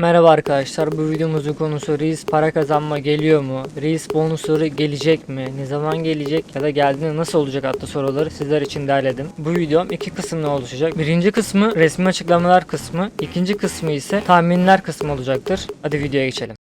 Merhaba arkadaşlar bu videomuzun konusu Reis para kazanma geliyor mu? Reis bonusları gelecek mi? Ne zaman gelecek ya da geldiğinde nasıl olacak adlı soruları sizler için derledim. Bu videom iki kısımda oluşacak. Birinci kısmı resmi açıklamalar kısmı, ikinci kısmı ise tahminler kısmı olacaktır. Hadi videoya geçelim.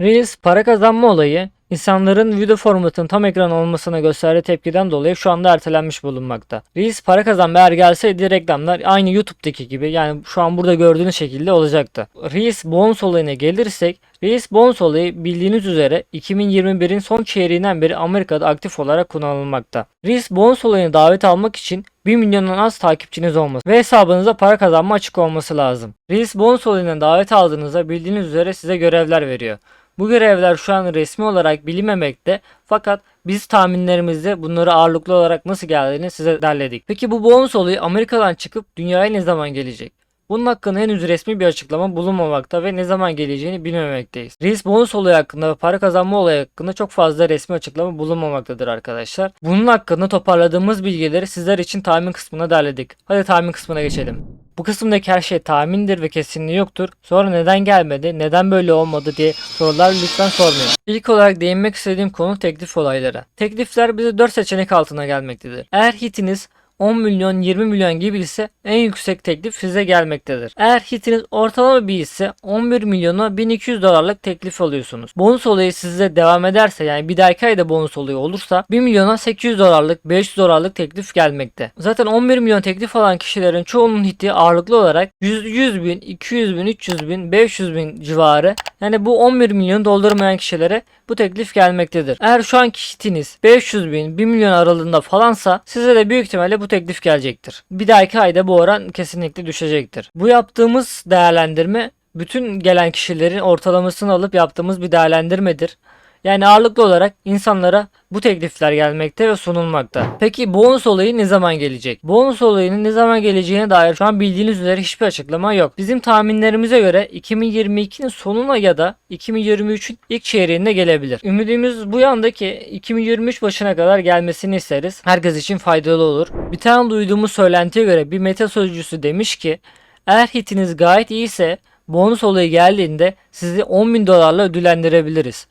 Reels para kazanma olayı insanların video formatının tam ekran olmasına gösterdiği tepkiden dolayı şu anda ertelenmiş bulunmakta. Reels para kazanma eğer gelseydi reklamlar aynı YouTube'daki gibi yani şu an burada gördüğünüz şekilde olacaktı. Reels bonus olayına gelirsek Reels bonus olayı bildiğiniz üzere 2021'in son çeyreğinden beri Amerika'da aktif olarak kullanılmakta. Reels bonus olayına davet almak için 1 milyondan az takipçiniz olması ve hesabınıza para kazanma açık olması lazım. Reels bonus olayına davet aldığınızda bildiğiniz üzere size görevler veriyor. Bu görevler şu an resmi olarak bilinmemekte fakat biz tahminlerimizde bunları ağırlıklı olarak nasıl geldiğini size derledik. Peki bu bonus olayı Amerika'dan çıkıp dünyaya ne zaman gelecek? Bunun hakkında henüz resmi bir açıklama bulunmamakta ve ne zaman geleceğini bilmemekteyiz. Reis bonus olayı hakkında ve para kazanma olayı hakkında çok fazla resmi açıklama bulunmamaktadır arkadaşlar. Bunun hakkında toparladığımız bilgileri sizler için tahmin kısmına derledik. Hadi tahmin kısmına geçelim. Bu kısımdaki her şey tahmindir ve kesinliği yoktur. Sonra neden gelmedi, neden böyle olmadı diye sorular lütfen sormayın. İlk olarak değinmek istediğim konu teklif olayları. Teklifler bize 4 seçenek altına gelmektedir. Eğer hitiniz 10 milyon 20 milyon gibi ise en yüksek teklif size gelmektedir. Eğer hitiniz ortalama bir ise 11 milyona 1200 dolarlık teklif alıyorsunuz. Bonus olayı size devam ederse yani bir dahaki ayda bonus olayı olursa 1 milyona 800 dolarlık 500 dolarlık teklif gelmekte. Zaten 11 milyon teklif alan kişilerin çoğunun hiti ağırlıklı olarak 100, 100 bin, 200 bin, 300 bin, 500 bin civarı yani bu 11 milyon doldurmayan kişilere bu teklif gelmektedir. Eğer şu anki hitiniz 500 bin, 1 milyon aralığında falansa size de büyük ihtimalle bu teklif gelecektir. Bir dahaki ayda bu oran kesinlikle düşecektir. Bu yaptığımız değerlendirme bütün gelen kişilerin ortalamasını alıp yaptığımız bir değerlendirmedir. Yani ağırlıklı olarak insanlara bu teklifler gelmekte ve sunulmakta. Peki bonus olayı ne zaman gelecek? Bonus olayının ne zaman geleceğine dair şu an bildiğiniz üzere hiçbir açıklama yok. Bizim tahminlerimize göre 2022'nin sonuna ya da 2023'ün ilk çeyreğinde gelebilir. Ümidimiz bu yandaki 2023 başına kadar gelmesini isteriz. Herkes için faydalı olur. Bir tane duyduğumuz söylentiye göre bir meta sözcüsü demiş ki eğer hitiniz gayet iyiyse bonus olayı geldiğinde sizi 10 bin dolarla ödüllendirebiliriz.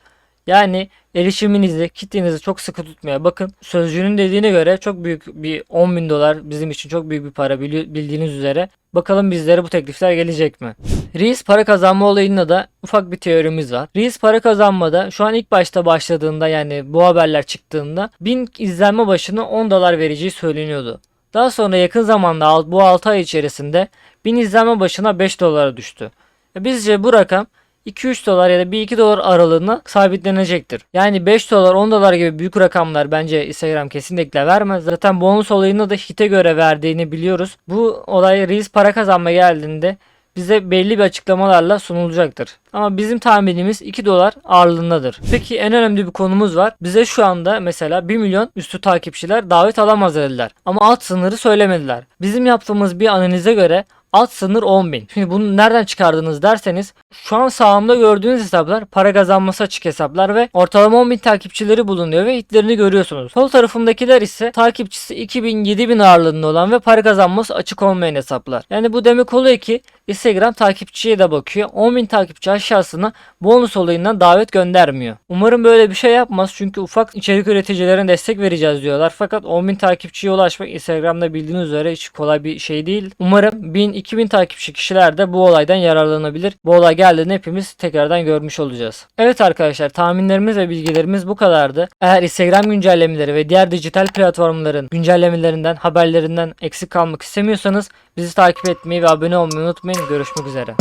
Yani erişiminizi, kitlenizi çok sıkı tutmaya bakın. Sözcüğünün dediğine göre çok büyük bir 10 bin dolar bizim için çok büyük bir para bildiğiniz üzere. Bakalım bizlere bu teklifler gelecek mi? Reis para kazanma olayında da ufak bir teorimiz var. Reis para kazanmada şu an ilk başta başladığında yani bu haberler çıktığında 1000 izlenme başına 10 dolar vereceği söyleniyordu. Daha sonra yakın zamanda bu 6 ay içerisinde 1000 izlenme başına 5 dolara düştü. E Bizce bu rakam 2-3 dolar ya da 1-2 dolar aralığına sabitlenecektir. Yani 5 dolar 10 dolar gibi büyük rakamlar bence Instagram kesinlikle vermez. Zaten bonus olayını da hite göre verdiğini biliyoruz. Bu olay Reels para kazanma geldiğinde bize belli bir açıklamalarla sunulacaktır. Ama bizim tahminimiz 2 dolar ağırlığındadır. Peki en önemli bir konumuz var. Bize şu anda mesela 1 milyon üstü takipçiler davet alamaz dediler. Ama alt sınırı söylemediler. Bizim yaptığımız bir analize göre alt sınır 10.000. Şimdi bunu nereden çıkardınız derseniz şu an sağımda gördüğünüz hesaplar para kazanması açık hesaplar ve ortalama 10.000 takipçileri bulunuyor ve hitlerini görüyorsunuz. Sol tarafımdakiler ise takipçisi 2000-7000 ağırlığında olan ve para kazanması açık olmayan hesaplar. Yani bu demek oluyor ki Instagram takipçiye de bakıyor. 10.000 takipçi aşağısına bonus olayından davet göndermiyor. Umarım böyle bir şey yapmaz çünkü ufak içerik üreticilerine destek vereceğiz diyorlar. Fakat 10.000 takipçiye ulaşmak Instagram'da bildiğiniz üzere hiç kolay bir şey değil. Umarım 1000-2000 takipçi kişiler de bu olaydan yararlanabilir. Bu olay geldiğinde hepimiz tekrardan görmüş olacağız. Evet arkadaşlar tahminlerimiz ve bilgilerimiz bu kadardı. Eğer Instagram güncellemeleri ve diğer dijital platformların güncellemelerinden, haberlerinden eksik kalmak istemiyorsanız bizi takip etmeyi ve abone olmayı unutmayın. Görüşmek üzere.